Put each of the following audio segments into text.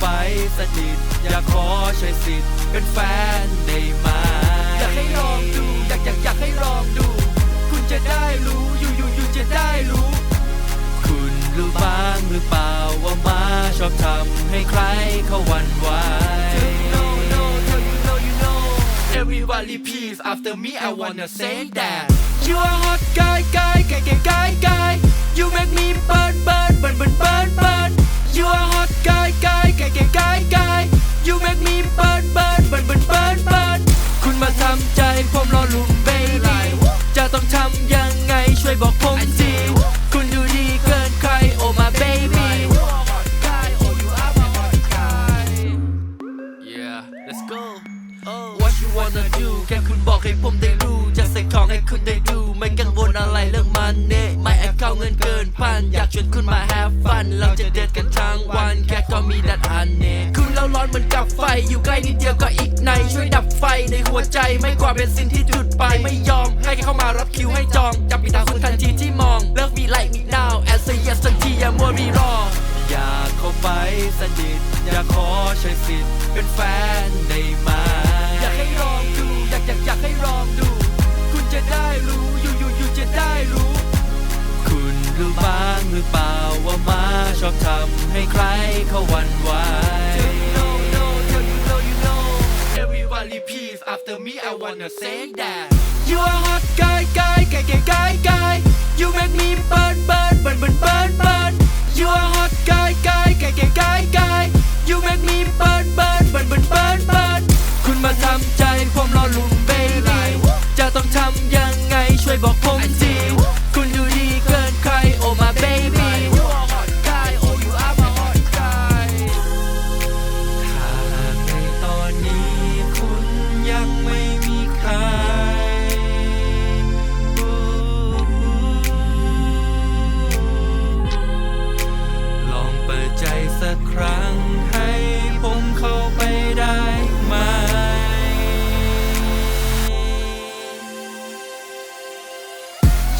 ไปสติดอยากขอใช้สิทธิ์เป็นแฟนได้ไหมอยากให้ลองดูอยากอยากอยากให้ลองดู คุณจะได้รู้อยู่อยู่อยู่จะได้รู้ คุณรู้บ้างหรือเปล่าว่ามาชอบทำให้ใครเขาหวั่นไหว no no tell you know you know everyone repeats after me I wanna say that you are hot guy guy guy guy guy guy you make me burn burn burn burn burn burn you are hot guy guy ให้ผมได้รู้จะใส่ของให้คุณได้ดู ไม่กังวลอะไรเรื่องมันเน่ไม่แอบเข้าเงินเกินพัน อยากชวนคุณมา have fun เราจะเด็ดกันทั้งวัน แค่ก็มีดัดอันเน่คุณเราร้อนเหมือนกับไฟ อยู่ใกล้นิดเดียวก็อีกใน ช่วยดับไฟในหัวใจไม่กว่าเป็นสิ่งที่จุดไปไม่ยอม ให้เข้ามารับคิวให้จองจับปีตาคุณทันทีที่มองเลิกมี like me now and say yes ทันทีอย่ามัวรีรออยากเข้าไปสนิทอยากขอใช้สิทธิ์เป็นแฟนได้ไหม อยากอยากให้ลองดู คุณจะได้รู้อยู่อยู่อยู่จะได้รู้ คุณรู้บ้างหรือเปล่าว่ามาชอบทำให้ใครเขาหวั่นไหว no no tell you know you know everyone repeats after me I wanna say that you are hot guy guy guy guy guy guy you make me burn burn burn burn burn burn you are hot guy guy guy guy guy guy you make me burn burn burn burn burn burn คุณมาทำใจผมรอลุ้น ช่วยบอกผมที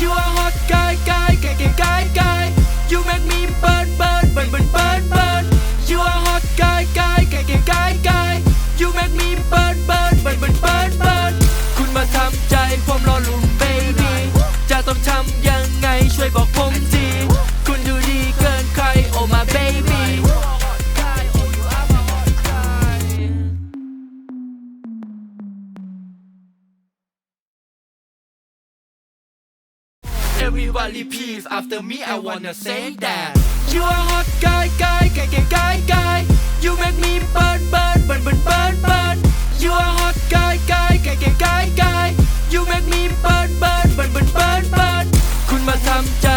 You are Everyone repeats after me I wanna say that You are hot guy guy guy guy guy guy You make me burn burn burn burn burn burn You are hot guy guy guy guy guy guy You make me burn burn burn burn burn burn คุณมาทำใจ